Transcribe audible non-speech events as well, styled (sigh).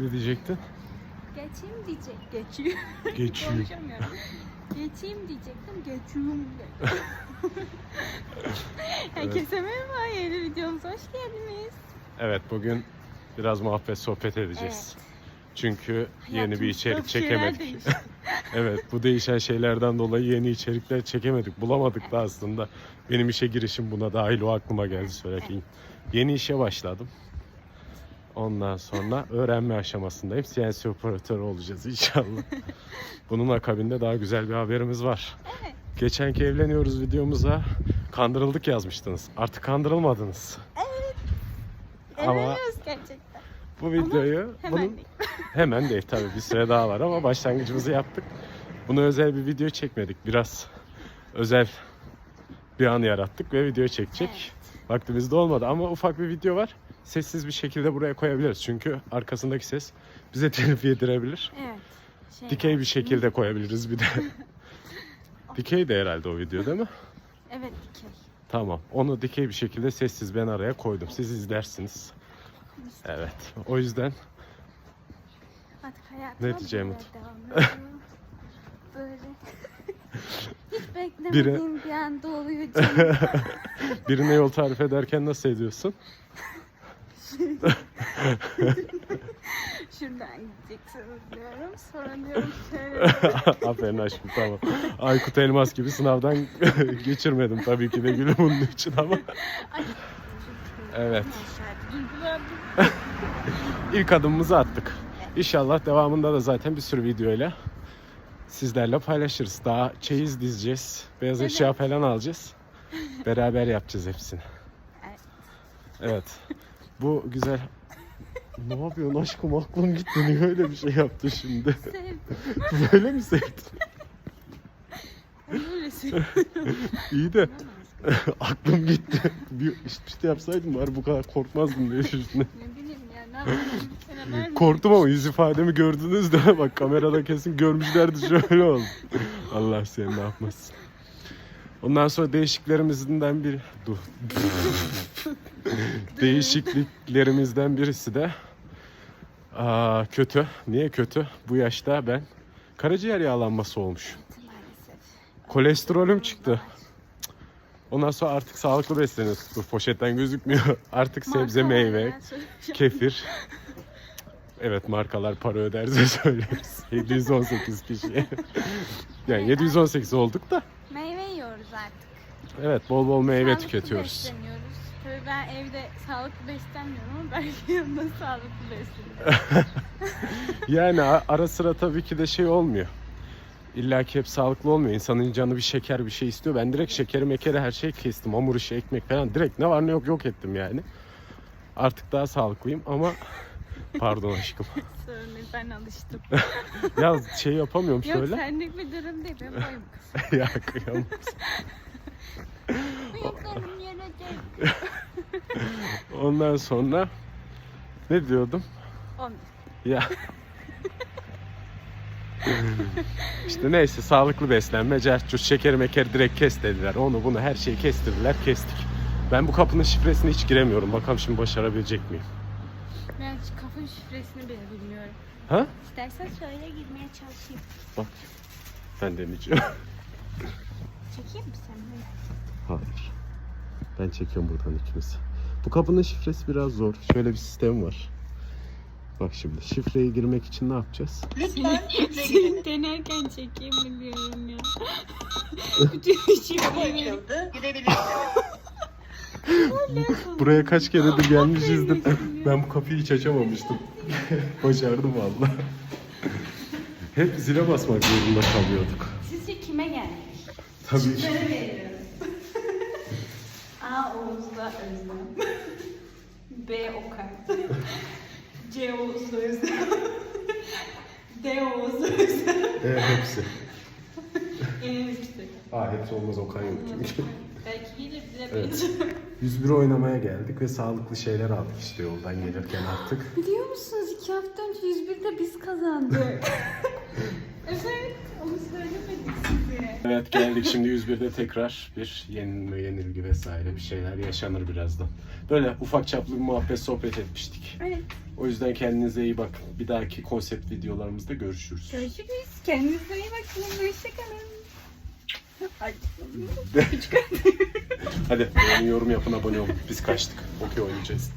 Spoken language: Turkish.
Ne diyecektin? Geçeyim diyecek. Geçiyor. Geçiyor. Konuşamıyorum. Geçeyim diyecektim. Geçiyorum de. Herkese merhaba. Yeni videomuza hoş geldiniz. Evet bugün biraz muhabbet sohbet edeceğiz. Çünkü yeni bir Hayatımızda içerik şeyler çekemedik. değişti. (laughs) evet bu değişen şeylerden dolayı yeni içerikler çekemedik. Bulamadık da aslında. Benim işe girişim buna dahil o aklıma geldi söylerken. Yeni işe başladım. Ondan sonra öğrenme aşamasındayım. CNC operatörü olacağız inşallah. (laughs) Bunun akabinde daha güzel bir haberimiz var. Evet. Geçenki evleniyoruz videomuza kandırıldık yazmıştınız. Artık kandırılmadınız. Ama Evleniyoruz gerçekten. bu videoyu Hemen bunun değil. (laughs) hemen değil tabii bir süre daha var ama başlangıcımızı yaptık. Bunu özel bir video çekmedik. Biraz özel bir an yarattık ve video çekecek. Vaktimiz de olmadı ama ufak bir video var. Sessiz bir şekilde buraya koyabiliriz. Çünkü arkasındaki ses bize (laughs) telif yedirebilir. Evet. Şey, Dikey bir şekilde koyabiliriz bir de. (laughs) Dikey de herhalde o video değil mi? Evet dikey. Tamam. Onu dikey bir şekilde sessiz ben araya koydum. Siz izlersiniz. Evet. O yüzden Artık hayatıma Ne diyeceğimi böyle tut- devam (laughs) ediyorum. Böyle. Hiç beklemediğim bir anda oluyor canım. birine yol tarif ederken nasıl ediyorsun? (laughs) Şuradan gideceksiniz diyorum. Sonra diyorum şöyle. (laughs) Aferin aşkım tamam. Aykut Elmas gibi sınavdan (laughs) geçirmedim tabii ki de gülüm bunun için ama. Ay. Evet. İlk adımımızı attık. İnşallah devamında da zaten bir sürü videoyla sizlerle paylaşırız. Daha çeyiz dizeceğiz. Beyaz Evet. eşya falan alacağız. Beraber yapacağız hepsini. Evet. Evet. Bu güzel. Ne yapıyorsun aşkım aklım gitti. Niye öyle bir şey yaptı şimdi? Sevdim. (laughs) Böyle mi sevdin? Öyle sevdim. İyi de (laughs) aklım gitti. Bir işte, işte yapsaydım var bu kadar korkmazdım diye düşündüm. Ne bileyim ya ne yapayım. Mi? Korktum ama yüz ifademi gördünüz de bak kamerada kesin görmüşlerdi şöyle oldu. Allah seni ne yapmasın. Ondan sonra değişiklerimizden bir. (laughs) Değişikliklerimizden birisi de aa, kötü. Niye kötü? Bu yaşta ben karaciğer yağlanması olmuş. Kolesterolüm çıktı. Ondan sonra artık sağlıklı besleniyoruz. Bu poşetten gözükmüyor. (laughs) Artık sebze, meyve, kefir. Evet markalar para öderse söyleriz. 718 kişiye. yani 718 olduk da. Evet bol bol meyve Sağlıklı tüketiyoruz. besleniyoruz. Tabii ben evde sağlıklı beslenmiyorum ama belki yanında sağlıklı (laughs) besleniyorum. Yani ara sıra tabii ki de şey olmuyor. İlla ki hep sağlıklı olmuyor. İnsanın canı bir şeker bir şey istiyor. Ben direkt şekeri mekeri her şeyi kestim. Hamur işi, ekmek falan. Direkt ne var ne yok yok ettim yani. Artık daha sağlıklıyım ama (laughs) pardon aşkım. Sorun değil ben alıştım. (laughs) ya şey yapamıyorum Yok şöyle. senlik bir durum değil. Ben boyum ya kıyamam. Yere. (laughs) Ondan sonra ne diyordum? On. Ya. işte neyse sağlıklı beslenme, cerçur, şeker meker direkt kes dediler. Onu bunu her şeyi kestirdiler, kestik. Ben bu kapının şifresini hiç giremiyorum. Bakalım şimdi başarabilecek miyim? Ben şu kapın şifresini bile bilmiyorum. Ha? İstersen söyle girmeye çalışayım. Bak. Ben deneyeceğim. Çekeyim mi sen? Hayır. Ben çekiyorum buradan ikimiz. Bu kapının şifresi biraz zor. Şöyle bir sistem var. Bak şimdi şifreyi girmek için ne yapacağız? Lütfen (laughs) şifre girin. Seni denerken çekeyim mi diyorum ya. (laughs) Bütün şifreyi. açıldı. Girebilirsiniz. (laughs) Buraya kaç keredir gelmişizdir. Ben bu kapıyı hiç açamamıştım. Başardım valla. Hep zile basmak zorunda kalıyorduk. Sizce kime gelmiş? Tabii ki. A. Oğuz'da Özlem. B. Okan. C. Oğuz'da Özlem. D. Oğuz'da Özlem. Evet, hepsi. En üstte. Aa hepsi olmaz Okan yok çünkü. Belki gelir Evet. bilemeyiz. 101 oynamaya geldik ve sağlıklı şeyler aldık işte yoldan gelirken artık. Biliyor musunuz iki hafta önce 101'de biz kazandık. (laughs) Evet, onu söylemedik size. Evet geldik şimdi 101'de tekrar bir yenilme, yenilgi vesaire bir şeyler yaşanır birazdan. Böyle ufak çaplı bir muhabbet sohbet etmiştik. Evet, O yüzden kendinize iyi bakın. Bir dahaki konsept videolarımızda görüşürüz. görüşürüz. Kendinize iyi bakın. Hoşçakalın. Ay, Hadi beğenin, yorum yapın abone olun. Biz kaçtık. Okey oynayacağız.